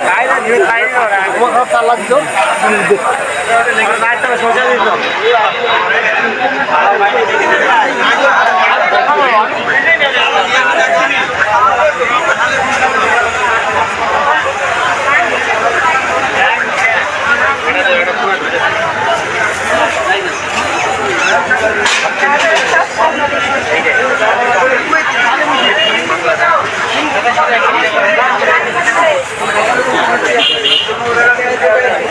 তাই না তাল্লা দিত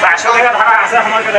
চারশো টাকা ধারা আছে আমার কাছে